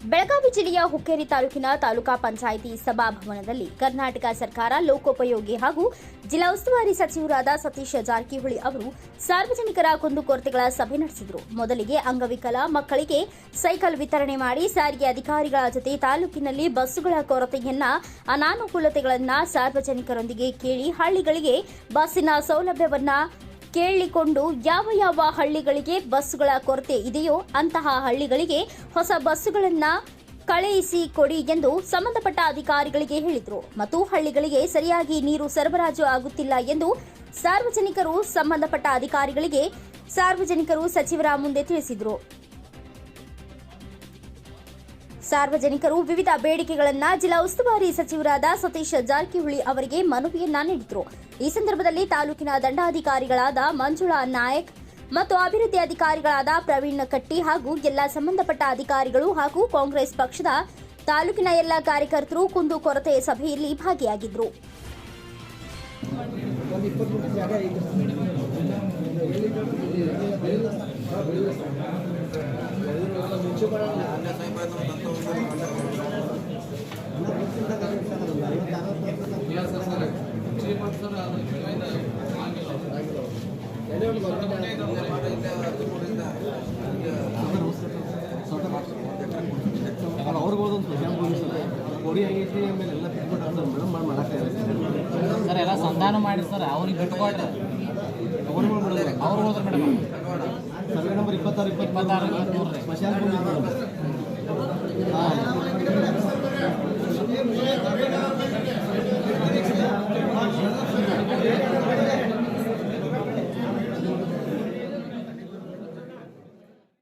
ಬೆಳಗಾವಿ ಜಿಲ್ಲೆಯ ಹುಕ್ಕೇರಿ ತಾಲೂಕಿನ ತಾಲೂಕಾ ಪಂಚಾಯಿತಿ ಸಭಾಭವನದಲ್ಲಿ ಕರ್ನಾಟಕ ಸರ್ಕಾರ ಲೋಕೋಪಯೋಗಿ ಹಾಗೂ ಜಿಲ್ಲಾ ಉಸ್ತುವಾರಿ ಸಚಿವರಾದ ಸತೀಶ್ ಜಾರಕಿಹೊಳಿ ಅವರು ಸಾರ್ವಜನಿಕರ ಕುಂದುಕೊರತೆಗಳ ಸಭೆ ನಡೆಸಿದರು. ಮೊದಲಿಗೆ ಅಂಗವಿಕಲ, ಮಕ್ಕಳಿಗೆ ಸೈಕಲ್ ವಿತರಣೆ ಮಾಡಿ ಸಾರಿಗೆ ಅಧಿಕಾರಿಗಳ ಜೊತೆ ತಾಲೂಕಿನಲ್ಲಿ ಬಸ್ಸುಗಳ ಕೊರತೆಯನ್ನ, ಅನಾನುಕೂಲತೆಗಳನ್ನ ಸಾರ್ವಜನಿಕರೊಂದಿಗೆ ಕೇಳಿ ಹಳ್ಳಿಗಳಿಗೆ ಬಸ್ಸಿನ ಸೌಲಭ್ಯವನ್ನ ಕೇಳಿಕೊಂಡು ಯಾವ ಯಾವ ಹಳ್ಳಿಗಳಿಗೆ ಬಸ್ಸುಗಳ ಕೊರತೆ ಇದೆಯೋ ಅಂತಹ ಹಳ್ಳಿಗಳಿಗೆ ಹೊಸ ಬಸ್ಸುಗಳನ್ನು ಕಳುಹಿಸಿ ಕೊಡಿ ಎಂದು ಸಂಬಂಧಪಟ್ಟ ಅಧಿಕಾರಿಗಳಿಗೆ ಹೇಳಿದರು. ಮತ್ತು ಹಳ್ಳಿಗಳಿಗೆ ಸರಿಯಾಗಿ ನೀರು ಸರಬರಾಜು ಆಗುತ್ತಿಲ್ಲ ಎಂದು ಸಾರ್ವಜನಿಕರು ಸಂಬಂಧಪಟ್ಟ ಅಧಿಕಾರಿಗಳಿಗೆ ಸಾರ್ವಜನಿಕರು ಸಚಿವರ ಮುಂದೆ ತಿಳಿಸಿದರು. ಸಾರ್ವಜನಿಕರು ವಿವಿಧ ಬೇಡಿಕೆಗಳನ್ನ ಜಿಲ್ಲಾ ಉಸ್ತುವಾರಿ ಸಚಿವರಾದ ಸತೀಶ್ ಜಾರಕಿಹೊಳಿ ಅವರಿಗೆ ಮನವಿಯನ್ನ ನೀಡಿದರು. ಈ ಸಂದರ್ಭದಲ್ಲಿ ತಾಲೂಕಿನ ದಂಡಾಧಿಕಾರಿಗಳಾದ ಮಂಜುಳಾ ನಾಯಕ್ ಮತ್ತು ಅಭಿವೃದ್ಧಿ ಅಧಿಕಾರಿಗಳಾದ ಪ್ರವೀಣ್ ಕಟ್ಟಿ ಹಾಗೂ ಎಲ್ಲ ಸಂಬಂಧಪಟ್ಟ ಅಧಿಕಾರಿಗಳು ಹಾಗೂ ಕಾಂಗ್ರೆಸ್ ಪಕ್ಷದ ತಾಲೂಕಿನ ಎಲ್ಲ ಕಾರ್ಯಕರ್ತರು ಕುಂದು ಕೊರತೆ ಸಭೆಯಲ್ಲಿ ಭಾಗಿಯಾಗಿದ್ದರು ಯಾಕಂದ್ರೆ ಅವ್ರಿಗೆ ಹೋದೊಂದು ಸ್ಪೆಷಲ್ ಕೊಡಿ ಆಗೈತಿ ಆಮೇಲೆ ಎಲ್ಲ ಮಾಡಿ ಸರ್, ಎಲ್ಲ ಸಂಧಾನ ಮಾಡಿ ಅವ್ರಿಗೆ ಬಿಟ್ಕೊಡ್ರಿ ಅವ್ರಿಗೆ ಅವ್ರಿಗೆ ಅವ್ರು ಹೋದ್ರೆ ಮೇಡಮ್ ನಂಬರ್ ಇಪ್ಪತ್ತಾರು ಇಪ್ಪತ್ತಾರು. ಸ್ಮಶಾನ